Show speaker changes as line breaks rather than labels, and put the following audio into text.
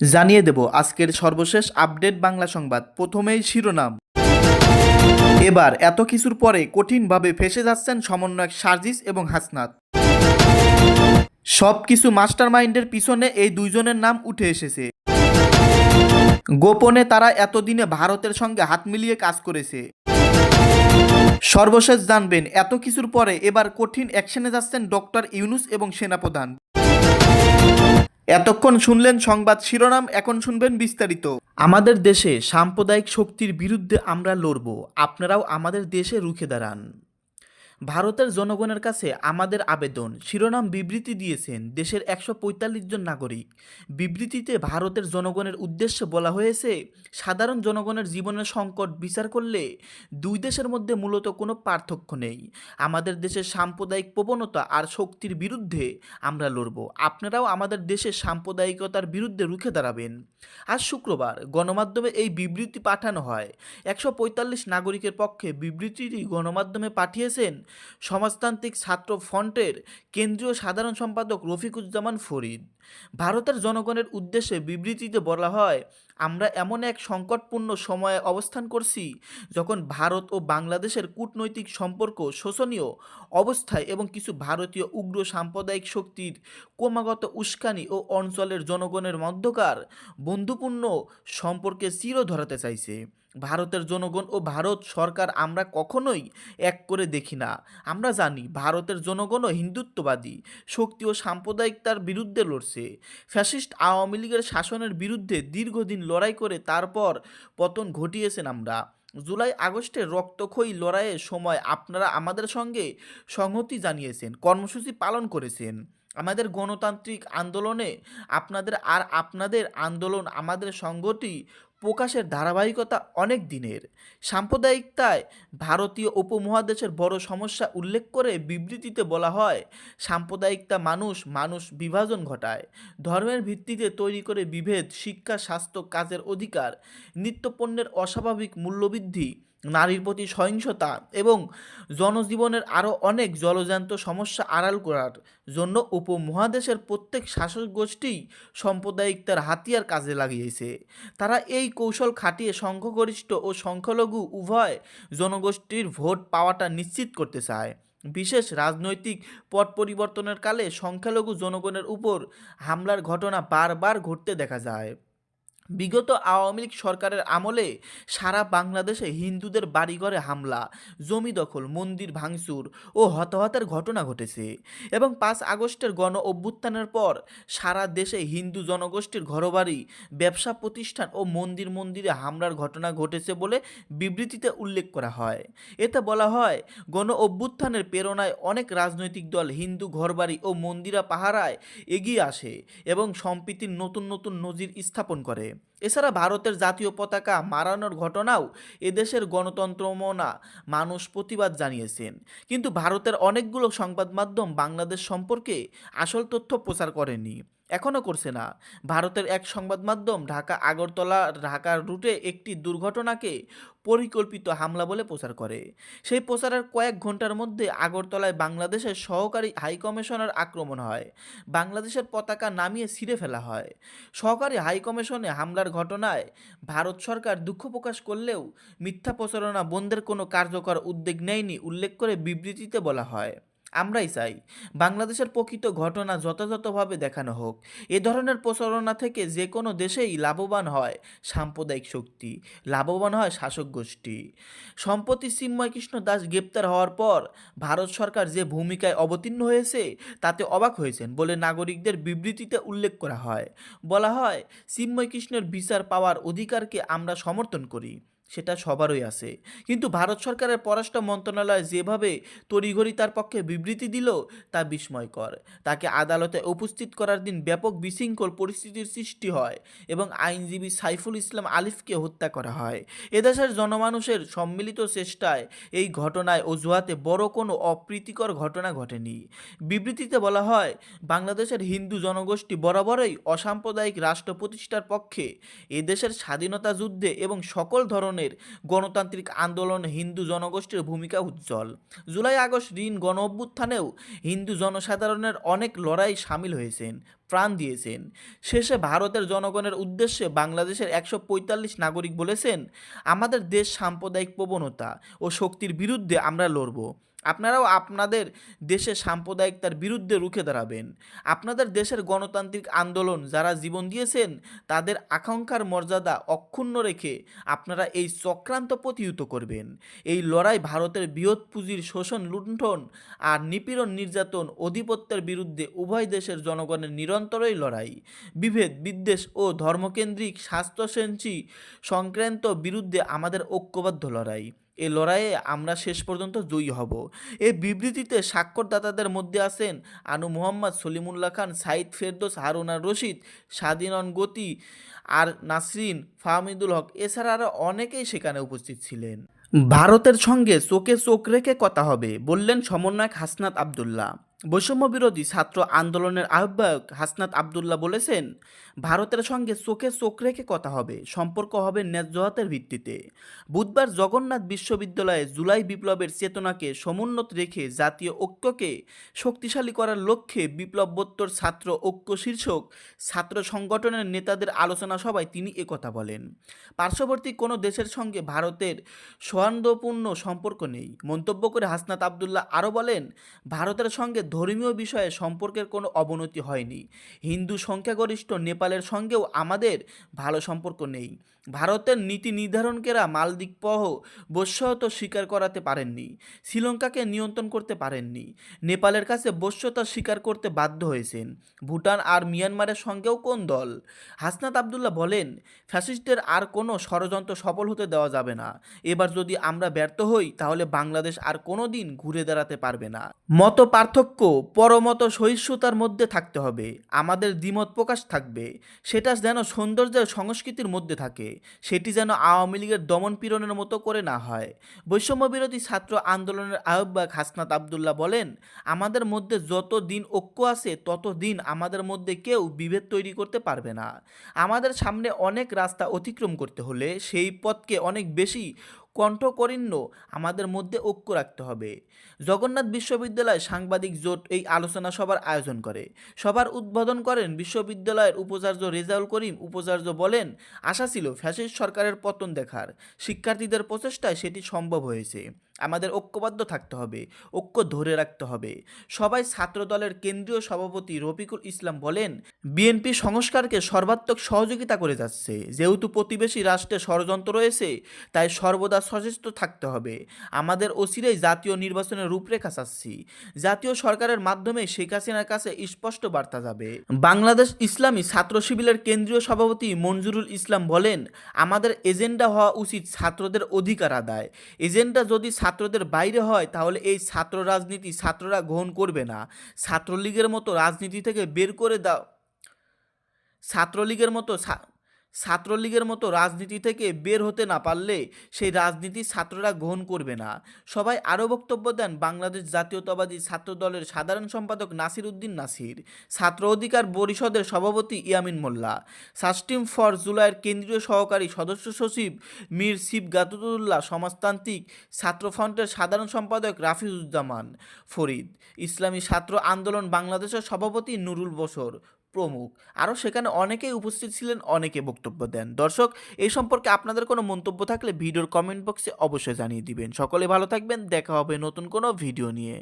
জানিয়ে দেব আজকের সর্বশেষ আপডেট বাংলা সংবাদ। প্রথমেই শিরোনাম। এবার এত কিছুর পরে কঠিনভাবে ফেসে যাচ্ছেন সমন্বয়ক সার্জিস এবং হাসনাত। সব কিছু মাস্টার মাইন্ডের পিছনে এই দুইজনের নাম উঠে এসেছে। গোপনে তারা এতদিনে ভারতের সঙ্গে হাত মিলিয়ে কাজ করেছে। সর্বশেষ জানবেন, এত কিছুর পরে এবার কঠিন অ্যাকশনে যাচ্ছেন ডক্টর ইউনুস এবং সেনাপ্রধান। এতক্ষণ শুনলেন সংবাদ শিরোনাম, এখন শুনবেন বিস্তারিত। আমাদের দেশে সাম্প্রদায়িক শক্তির বিরুদ্ধে আমরা লড়ব। আপনারাও আমাদের দেশে রুখে দাঁড়ান। ভারতের জনগণের কাছে আমাদের আবেদন। শিরোনাম বিবৃতি দিয়েছেন দেশের একশো পঁয়তাল্লিশ জন নাগরিক। বিবৃতিতে ভারতের জনগণের উদ্দেশ্যে বলা হয়েছে, সাধারণ জনগণের জীবনের সংকট বিচার করলে দুই দেশের মধ্যে মূলত কোনো পার্থক্য নেই। আমাদের দেশের সাম্প্রদায়িক প্রবণতা আর শক্তির বিরুদ্ধে আমরা লড়ব। আপনারাও আমাদের দেশের সাম্প্রদায়িকতার বিরুদ্ধে রুখে দাঁড়াবেন। আজ শুক্রবার গণমাধ্যমে এই বিবৃতি পাঠানো হয়। একশো পঁয়তাল্লিশ নাগরিকের পক্ষে বিবৃতিটি গণমাধ্যমে পাঠিয়েছেন সমাজতান্ত্রিক ছাত্র ফ্রন্টের কেন্দ্রীয় সাধারণ সম্পাদক রফিকুজ্জামান ফরিদ। ভারতের জনগণের উদ্দেশ্যে বিবৃতিতে বলা হয়, আমরা এমন এক সংকটপূর্ণ সময়ে অবস্থান করছি যখন ভারত ও বাংলাদেশের কূটনৈতিক সম্পর্ক শোষণীয় অবস্থায় এবং কিছু ভারতীয় উগ্র সাম্প্রদায়িক শক্তির ক্রমাগত উস্কানি ও অঞ্চলের জনগণের মধ্যকার বন্ধুপূর্ণ সম্পর্কে চির ধরাতে চাইছে। ভারতের জনগণ ও ভারত সরকার আমরা কখনোই এক করে দেখি না। আমরা জানি, ভারতের জনগণও হিন্দুত্ববাদী, শক্তি ও সাম্প্রদায়িকতার বিরুদ্ধে লড়ছে। ফ্যাসিস্ট আওয়ামী লীগের শাসনের বিরুদ্ধে দীর্ঘদিন লড়াই করে তারপর পতন ঘটিয়েছেন আমরা। জুলাই আগস্টের রক্তক্ষয়ী লড়াইয়ের সময় আপনারা আমাদের সঙ্গে সংহতি জানিয়েছেন, কর্মসূচি পালন করেছেন। আমাদের গণতান্ত্রিক আন্দোলনে আপনাদের আর আপনাদের আন্দোলন, আমাদের সংগঠি প্রকাশের ধারাবাহিকতা অনেক দিনের। সাম্প্রদায়িকতায় ভারতীয় উপমহাদেশের বড় সমস্যা উল্লেখ করে বিবৃতিতে বলা হয়, সাম্প্রদায়িকতা মানুষ মানুষ বিভাজন ঘটায়। ধর্মের ভিত্তিতে তৈরি করে বিভেদ, শিক্ষা, স্বাস্থ্য, কাজের অধিকার, নিত্যপণ্যের অস্বাভাবিক মূল্যবৃদ্ধি নারীর প্রতি সহিংসতা এবং জনজীবনের আরও অনেক জলজান্ত সমস্যা আড়াল করার জন্য উপমহাদেশের প্রত্যেক শাসক গোষ্ঠী সাম্প্রদায়িকতার হাতিয়ার কাজে লাগিয়েছে। তারা এই কৌশল খাটিয়ে সংখ্যাগরিষ্ঠ ও সংখ্যালঘু উভয় জনগোষ্ঠীর ভোট পাওয়াটা নিশ্চিত করতে চায়। বিশেষ রাজনৈতিক পট পরিবর্তনের কালে সংখ্যালঘু জনগণের উপর হামলার ঘটনা বারবার ঘটতে দেখা যায়। বিগত আওয়ামী লীগ সরকারের আমলে সারা বাংলাদেশে হিন্দুদের বাড়িঘরে হামলা, জমি দখল, মন্দির ভাঙচুর ও হতাহতের ঘটনা ঘটেছে এবং পাঁচ আগস্টের গণ অভ্যুত্থানের পর সারা দেশে হিন্দু জনগোষ্ঠীর ঘরবাড়ি, ব্যবসা প্রতিষ্ঠান ও মন্দির মন্দিরে হামলার ঘটনা ঘটেছে বলে বিবৃতিতে উল্লেখ করা হয়। এতে বলা হয়, গণ অভ্যুত্থানের প্রেরণায় অনেক রাজনৈতিক দল হিন্দু ঘরবাড়ি ও মন্দিরা পাহারায় এগিয়ে আসে এবং সম্প্রীতির নতুন নতুন নজির স্থাপন করে। game এছাড়া ভারতের জাতীয় পতাকা মারানোর ঘটনাও এদেশের গণতন্ত্রমনা মানুষ প্রতিবাদ জানিয়েছেন। কিন্তু ভারতের অনেকগুলো সংবাদ মাধ্যম বাংলাদেশ সম্পর্কে আসল তথ্য প্রচার করেনি, এখনও করছে না। ভারতের এক সংবাদ মাধ্যম ঢাকা আগরতলা ঢাকার রুটে একটি দুর্ঘটনাকে পরিকল্পিত হামলা বলে প্রচার করে। সেই প্রচারের কয়েক ঘণ্টার মধ্যে আগরতলায় বাংলাদেশের সহকারী হাইকমিশনার আক্রমণ হয়। বাংলাদেশের পতাকা নামিয়ে ছিঁড়ে ফেলা হয়। সহকারী হাইকমিশনে হামলার ঘটনায় ভারত সরকার দুঃখ প্রকাশ করলেও মিথ্যা প্রচারণা বন্ধের কোনো কার্যকর উদ্যোগ নেয়নি, উল্লেখ করে বিবৃতিতে বলা হয়। আমরাই চাই। বাংলাদেশের প্রকৃত ঘটনা যথাযথভাবে দেখানো হোক। এ ধরনের প্রচারণা থেকে যে কোনো দেশেই লাভবান হয় সাম্প্রদায়িক শক্তি, লাভবান হয় শাসক গোষ্ঠী। সম্প্রতি চিন্ময় কৃষ্ণ দাস গ্রেপ্তার হওয়ার পর ভারত সরকার যে ভূমিকায় অবতীর্ণ হয়েছে, তাতে অবাক হয়েছেন বলে নাগরিকদের বিবৃতিতে উল্লেখ করা হয়। বলা হয় চিন্ময় কৃষ্ণের বিচার পাওয়ার অধিকারকে আমরা সমর্থন করি। সেটা সবারই আছে। কিন্তু ভারত সরকারের পররাষ্ট্র মন্ত্রণালয় যেভাবে তড়িঘড়ি তার পক্ষে বিবৃতি দিল, তা বিস্ময়কর। তাকে আদালতে উপস্থিত করার দিন ব্যাপক বিশৃঙ্খল পরিস্থিতির সৃষ্টি হয় এবং আইনজীবী সাইফুল ইসলাম আলিফকে হত্যা করা হয়। এদেশের জনমানুষের সম্মিলিত চেষ্টায় এই ঘটনায় অজুহাতে বড় কোনো অপ্রীতিকর ঘটনা ঘটেনি। বিবৃতিতে বলা হয়, বাংলাদেশের হিন্দু জনগোষ্ঠী বরাবরই অসাম্প্রদায়িক রাষ্ট্র প্রতিষ্ঠার পক্ষে এদেশের স্বাধীনতা যুদ্ধে এবং সকল ধরনের গণতান্ত্রিক আন্দোলন হিন্দু জনগোষ্ঠীর ভূমিকা উজ্জ্বল। জুলাই আগস্ট ঋণ গণ অভ্যুত্থানেও হিন্দু জনসাধারণের অনেক লড়াই সামিল হয়েছেন, প্রাণ দিয়েছেন। শেষে ভারতের জনগণের উদ্দেশ্যে বাংলাদেশের একশো পঁয়তাল্লিশ নাগরিক বলেছেন, আমাদের দেশ সাম্প্রদায়িক প্রবণতা ও শক্তির বিরুদ্ধে আমরা লড়ব। আপনারাও আপনাদের দেশের সাম্প্রদায়িকতার বিরুদ্ধে রুখে দাঁড়াবেন। আপনাদের দেশের গণতান্ত্রিক আন্দোলন যারা জীবন দিয়েছেন, তাদের আকাঙ্ক্ষার মর্যাদা অক্ষুণ্ণ রেখে আপনারা এই চক্রান্ত প্রতিহত করবেন। এই লড়াই ভারতের বৃহৎ পুঁজির শোষণ, লুণ্ঠন আর নিপীড়ন নির্যাতন অধিপত্যের বিরুদ্ধে উভয় দেশের জনগণের নিরন্তরই লড়াই। বিভেদ, বিদ্বেষ ও ধর্মকেন্দ্রিক স্বাস্থ্যসেঞ্চি সংক্রান্ত বিরুদ্ধে আমাদের ঐক্যবদ্ধ লড়াই। এই লড়াইয়ে আমরা শেষ পর্যন্ত জয়ী হব। এই বিবৃতিতে স্বাক্ষরদাতাদের মধ্যে আছেন আনু মোহাম্মদ সলিমুল্লাহ খান সাইদ ফেরদোস, হারুনা রশিদ স্বাধীনন গতি আর নাসরিন ফাহমিদুল হক এছাড়া আরও অনেকেই সেখানে উপস্থিত ছিলেন। ভারতের সঙ্গে চোখে চোখ রেখে কথা হবে, বললেন সমন্বয়ক হাসনাত আবদুল্লাহ। বৈষম্য বিরোধী ছাত্র আন্দোলনের আহ্বায়ক হাসনাত আবদুল্লাহ বলেছেন, ভারতের সঙ্গে চোখে চোখ রেখে কথা হবে, সম্পর্ক হবে ন্যায্যহাতের ভিত্তিতে। বুধবার জগন্নাথ বিশ্ববিদ্যালয়ে জুলাই বিপ্লবের চেতনাকে সমুন্নত রেখে জাতীয় ঐক্যকে শক্তিশালী করার লক্ষ্যে বিপ্লবোত্তর ছাত্র ঐক্য শীর্ষক ছাত্র সংগঠনের নেতাদের আলোচনা সভায় তিনি একথা বলেন। পার্শ্ববর্তী কোনো দেশের সঙ্গে ভারতের সৌহার্দ্যপূর্ণ সম্পর্ক নেই। মন্তব্য করে হাসনাত আবদুল্লাহ আরও বলেন, ভারতের সঙ্গে ধর্মীয় বিষয়ে সম্পর্কের কোনো অবনতি হয়নি। হিন্দু সংখ্যাগরিষ্ঠ নেপালের সঙ্গেও আমাদের ভালো সম্পর্ক নেই। ভারতের নীতি নির্ধারণকেরা মালদ্বীপহ বস্যত স্বীকার করাতে পারেননি। শ্রীলঙ্কাকে নিয়ন্ত্রণ করতে পারেননি। নেপালের কাছে বস্যতা স্বীকার করতে বাধ্য হয়েছেন। ভুটান আর মিয়ানমারের সঙ্গেও কোন দল? হাসনাত আবদুল্লাহ বলেন, ফ্যাসিস্টদের আর কোনো ষড়যন্ত্র সফল হতে দেওয়া যাবে না। এবার যদি আমরা ব্যর্থ হই, তাহলে বাংলাদেশ আর কোনো দিন ঘুরে দাঁড়াতে পারবে না। মত পার্থক্য পরমত সহিষ্ণুতার মধ্যে থাকতে হবে, আমাদের দ্বিমত প্রকাশ থাকবে, সেটা যেন সৌন্দর্যের সংস্কৃতির মধ্যে থাকে, সেটি যেন আওয়ামী লীগের দমন পীড়নের মতো করে না হয়। বৈষম্য বিরোধী ছাত্র আন্দোলনের আহ্বায়ক হাসনাত আবদুল্লাহ বলেন, আমাদের মধ্যে যত দিন ঐক্য আছে, তত দিন আমাদের মধ্যে কেউ বিভেদ তৈরি করতে পারবে না। আমাদের সামনে অনেক রাস্তা অতিক্রম করতে হলে সেই পথকে অনেক বেশি কণ্ঠকরিণ্য আমাদের মধ্যে ঐক্য রাখতে হবে। জগন্নাথ বিশ্ববিদ্যালয় সাংবাদিক জোট এই আলোচনা সভার আয়োজন করে। সভার উদ্বোধন করেন বিশ্ববিদ্যালয়ের উপাচার্য রেজাউল করিম। উপাচার্য বলেন, আশা ছিল ফ্যাসিস্ট সরকারের পতন দেখার। শিক্ষার্থীদের প্রচেষ্টায় সেটি সম্ভব হয়েছে। আমাদের ঐক্যবদ্ধ থাকতে হবে, ঐক্য ধরে রাখতে হবে। সবাই ছাত্র দলের কেন্দ্রীয় সভাপতি রফিকুল ইসলাম বলেন, বিএনপি সংস্কারকে সর্বাত্মক সহযোগিতা করে যাচ্ছে। যেহেতু প্রতিবেশী রাষ্ট্রে ষড়যন্ত্র রয়েছে, তাই সর্বদা সচেষ্ট থাকতে হবে। আমাদের অচিরেই জাতীয় নির্বাচনের রূপরেখা চাচ্ছি। জাতীয় সরকারের মাধ্যমে শেখ হাসিনার কাছে স্পষ্ট বার্তা যাবে। বাংলাদেশ ইসলামী ছাত্র শিবিরের কেন্দ্রীয় সভাপতি মঞ্জুরুল ইসলাম বলেন, আমাদের এজেন্ডা হওয়া উচিত ছাত্রদের অধিকার আদায়। এজেন্ডা যদি ছাত্রদের বাইরে হয়, তাহলে এই ছাত্র রাজনীতি ছাত্ররা গ্রহণ করবে না। ছাত্রলীগের মতো রাজনীতি থেকে বের করে দাও। ছাত্রলীগের মতো ছাত্রলীগের মতো রাজনীতি থেকে বের হতে না পারলে সেই রাজনীতি ছাত্ররা গ্রহণ করবে না। সবাই আরও বক্তব্য দেন বাংলাদেশ জাতীয়তাবাদী ছাত্র দলের সাধারণ সম্পাদক নাসির উদ্দিন নাসির, ছাত্র অধিকার পরিষদের সভাপতি ইয়ামিন মোল্লা সাস্টিম ফর জুলাইয়ের কেন্দ্রীয় সহকারী সদস্য সচিব মীর শিব গাতুদুল্লাহ সমাজতান্ত্রিক ছাত্র ফ্রন্টের সাধারণ সম্পাদক রাফিজুজ্জামান ফরিদ, ইসলামী ছাত্র আন্দোলন বাংলাদেশের সভাপতি নুরুল বসর প্রমুখ। আরও সেখানে অনেকেই উপস্থিত ছিলেন অনেকে বক্তব্য দেন। দর্শক, এই সম্পর্কে আপনাদের কোনো মন্তব্য থাকলে ভিডিওর কমেন্ট বক্সে অবশ্যই জানিয়ে দিবেন। সকলে ভালো থাকবেন, দেখা হবে নতুন কোনো ভিডিও নিয়ে।